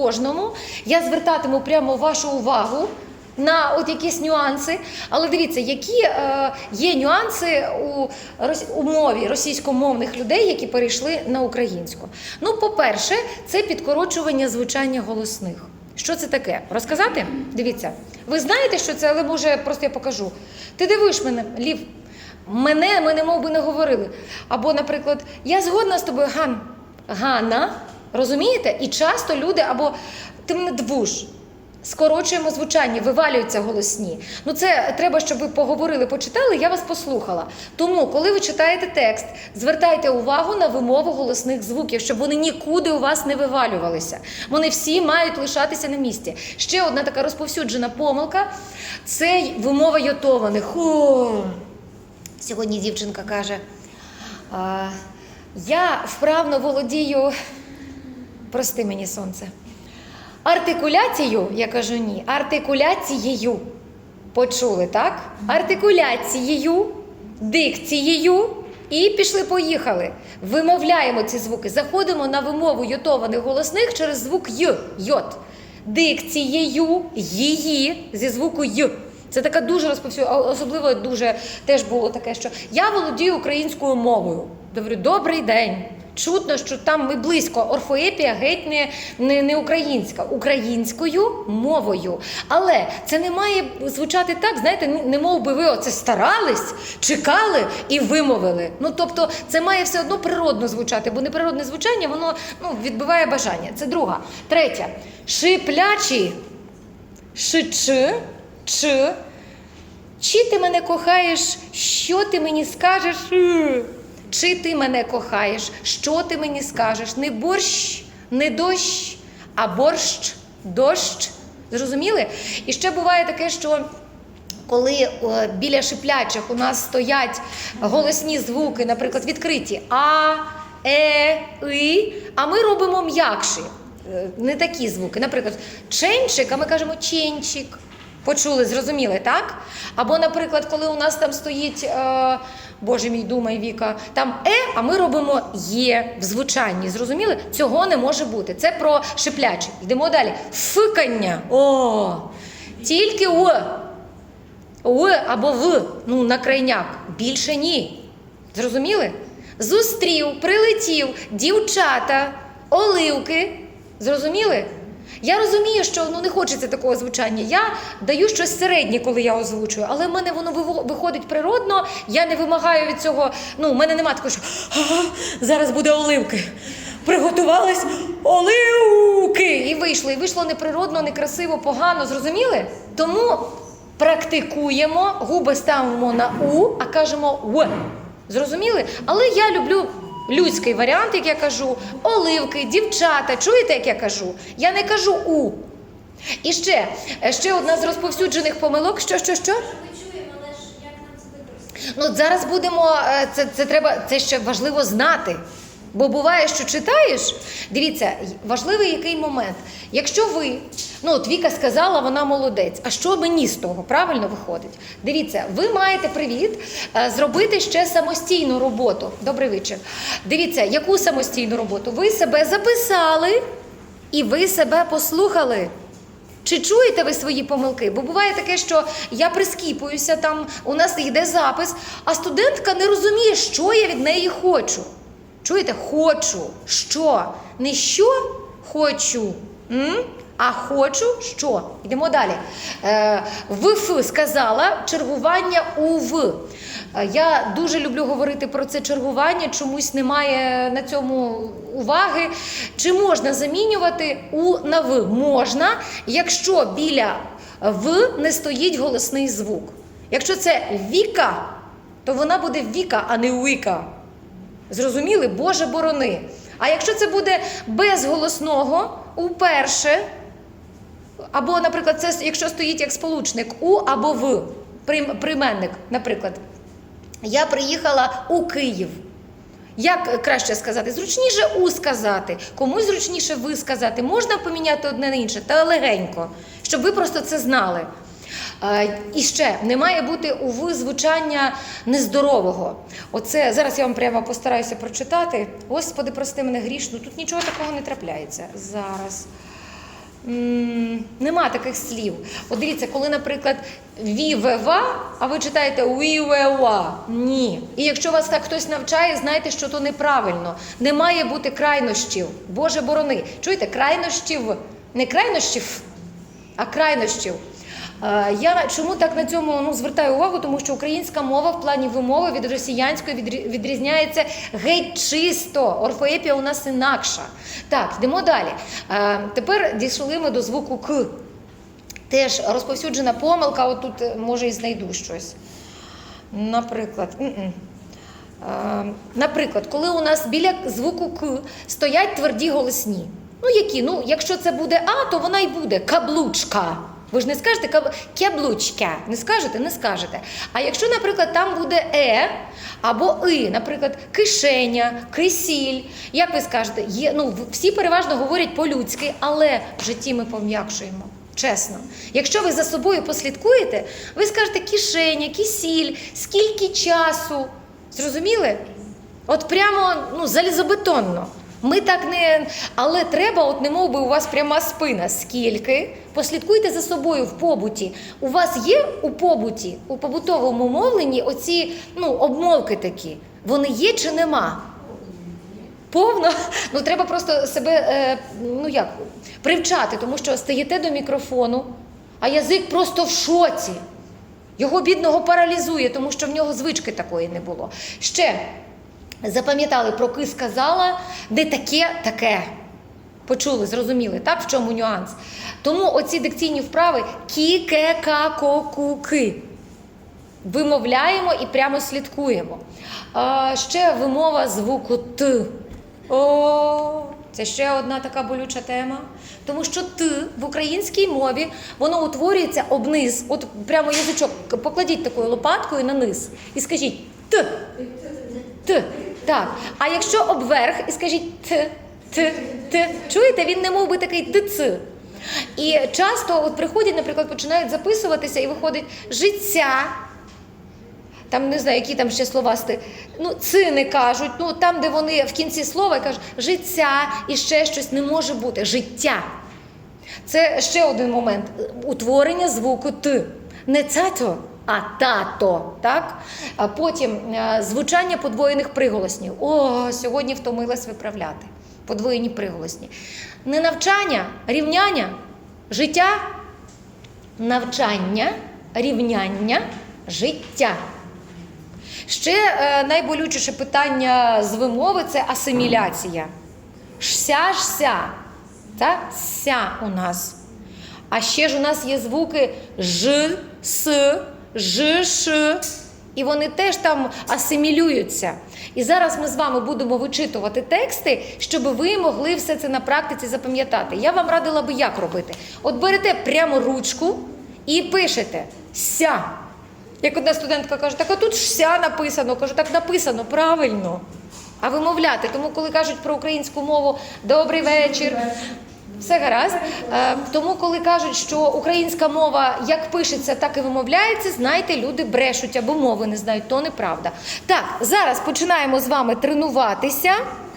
кожному. Я звертатиму прямо вашу увагу на от якісь нюанси. Але дивіться, які е, є нюанси у, у мові російськомовних людей, які перейшли на українську. Ну, по-перше, це підкорочування звучання голосних. Що це таке? Розказати? Дивіться. Ви знаєте, що це, але може просто я покажу. Ти дивиш мене, Лів. Мене ми не мов би не говорили. Або, наприклад, я згодна з тобою, Ган. Ганна, розумієте? І часто люди або ти мене двуш. Скорочуємо звучання, вивалюються голосні. Ну це треба, щоб ви поговорили, почитали. Я вас послухала. Тому, коли ви читаєте текст, звертайте увагу на вимову голосних звуків, щоб вони нікуди у вас не вивалювалися. Вони всі мають лишатися на місці. Ще одна така розповсюджена помилка це вимова йотованих. О! Сьогодні дівчинка каже: я вправно володію, прости мені сонце. Артикуляцією, я кажу ні, артикуляцією. Почули, так? Артикуляцією, дикцією і пішли-поїхали. Вимовляємо ці звуки. Заходимо на вимову йотованих голосних через звук Й. Йот. Дикцією її зі звуку Й. Це така дуже розповсюджена, особливо дуже теж було таке, що я володію українською мовою. Говорю, добрий день. Чутно, що там ми близько. Орфоепія геть не, не, не українська, українською мовою. Але це не має звучати так, знаєте, не- мов би ви оце старались, чекали і вимовили. Ну тобто, це має все одно природно звучати, бо неприродне звучання воно ну, відбиває бажання. Це друга. Третя. Шиплячі. Шичи, чи. Чи ти мене кохаєш, що ти мені скажеш? Чи ти мене кохаєш, що ти мені скажеш? Не борщ, не дощ, а борщ, дощ. Зрозуміли? І ще буває таке, що коли е, біля шиплячих у нас стоять голосні звуки, наприклад, відкриті А, Е, И, а ми робимо м'якші. Е, Не такі звуки. Наприклад, ченчик, а ми кажемо ченчик. Почули, зрозуміли, так? Або, наприклад, коли у нас там стоїть, е, Боже мій, думай, Віка, там е, а ми робимо є в звучанні. Зрозуміли? Цього не може бути. Це про шиплячі. Йдемо далі. Фикання. О! Тільки о. В або в, ну, на крайняк. Більше ні. Зрозуміли? Зустрів, прилетів, дівчата, оливки. Зрозуміли? Я розумію, що ну, не хочеться такого звучання. Я даю щось середнє, коли я озвучую, але в мене воно виходить природно. Я не вимагаю від цього. Ну, в мене немає такого, що «Ага, зараз буде оливки. Приготувались оливки. І вийшло. І вийшло неприродно, некрасиво, погано. Зрозуміли? Тому практикуємо, губи ставимо на У, а кажемо В. Зрозуміли? Але я люблю людський варіант, як я кажу, оливки, дівчата. Чуєте, як я кажу? Я не кажу У. І ще, е, ще одна з розповсюджених помилок. Що, що, що? Ну, зараз будемо. е, Це, це треба, це ще важливо знати. Бо буває, що читаєш. Дивіться, важливий який момент. Якщо ви, ну от Віка сказала, вона молодець. А що мені з того правильно виходить? Дивіться, ви маєте привіт е, зробити ще самостійну роботу. Добрий вечір. Дивіться, яку самостійну роботу? Ви себе записали і ви себе послухали. Чи чуєте ви свої помилки? Бо буває таке, що я прискіпуюся, там у нас йде запис, а студентка не розуміє, що я від неї хочу. Чуєте? Хочу. Що? Не що хочу, м? а хочу що? Йдемо далі. Е, ВФ сказала чергування у В. Е, Я дуже люблю говорити про це чергування, чомусь немає на цьому уваги. Чи можна замінювати у на В? Можна, якщо біля В не стоїть голосний звук. Якщо це Віка, то вона буде Віка, а не Уіка. Зрозуміли? Боже борони. А якщо це буде без голосного, уперше, або, наприклад, це якщо стоїть як сполучник у або в, прийменник, наприклад, я приїхала у Київ. Як краще сказати? Зручніше у сказати, комусь зручніше ви сказати. Можна поміняти одне на інше, та легенько, щоб ви просто це знали. Е, І ще не має бути у звучання нездорового. Оце зараз я вам прямо постараюся прочитати. Господи, прости мене грішну. Тут нічого такого не трапляється. Зараз. Нема таких слів. От дивіться, коли, наприклад, вівева, а ви читаєте вівева. Ні. І якщо вас так хтось навчає, знайте, що то неправильно. Не має бути крайнощів. Боже борони. Чуєте, крайнощів, не крайнощів, а крайнощів. Е, Я чому так на цьому ну, звертаю увагу? Тому що українська мова в плані вимови від росіянської відрізняється геть чисто. Орфоепія у нас інакша. Так, йдемо далі. Е, Тепер дійшли ми до звуку К. Теж розповсюджена помилка, отут е, може і знайду щось. Наприклад. Наприклад, коли у нас біля звуку К стоять тверді голосні. Ну, які? Ну, якщо це буде А, то вона й буде каблучка. Ви ж не скажете каб... Не скажете? Не скажете. А якщо, наприклад, там буде Е або И, наприклад, кишеня, кисіль, як ви скажете, є, ну, всі переважно говорять по-людськи, але в житті ми пом'якшуємо. Чесно, якщо ви за собою послідкуєте, ви скажете кишеня, кисіль, скільки часу. Зрозуміли? От прямо ну, залізобетонно. Ми так не. Але треба, от не мов би у вас пряма спина. Скільки? Послідкуйте за собою в побуті. У вас є у побуті, у побутовому мовленні оці ну, обмовки такі. Вони є чи нема? Повно. Ну треба просто себе е, ну як привчати, тому що стаєте до мікрофону, а язик просто в шоці. Його бідного паралізує, тому що в нього звички такої не було. Ще запам'ятали про ки сказала, не таке, таке. Почули, зрозуміли, так? В чому нюанс? Тому оці дикційні вправи кі, ке, ка, ко, ку, ки. Вимовляємо і прямо слідкуємо. А, ще вимова звуку Т. О, це ще одна така болюча тема. Тому що Т в українській мові воно утворюється обниз. От прямо язичок покладіть такою лопаткою на низ і скажіть Т. Т. Так. А якщо обверх і скажіть Т, Т, Т. Чуєте, він не мов би такий ТЦ. І часто от приходять, наприклад, починають записуватися і виходить життя. Там не знаю, які там ще слова сти. Ну, цини кажуть, ну там, де вони в кінці слова кажуть життя і ще щось не може бути. Життя. Це ще один момент. Утворення звуку Т. Не цато, а тато. Так? А потім е, звучання подвоєних приголоснів. О, сьогодні втомилась виправляти. Подвоєні приголосні. Не навчання, рівняння, життя, навчання, рівняння, життя. Ще е, найболючіше питання з вимови це асиміляція. Шся, шся. Та ся у нас. А ще ж у нас є звуки ж, с, ж, ш. І вони теж там асимілюються. І зараз ми з вами будемо вичитувати тексти, щоб ви могли все це на практиці запам'ятати. Я вам радила би як робити. От берете прямо ручку і пишете ся. Як одна студентка каже, так а тут ж ся написано. Кажу, так написано правильно. А вимовляти. Тому, коли кажуть про українську мову добрий вечір. Все гаразд. Е, Тому, коли кажуть, що українська мова як пишеться, так і вимовляється, знайте, люди брешуть або мови не знають, то неправда. Так, зараз починаємо з вами тренуватися.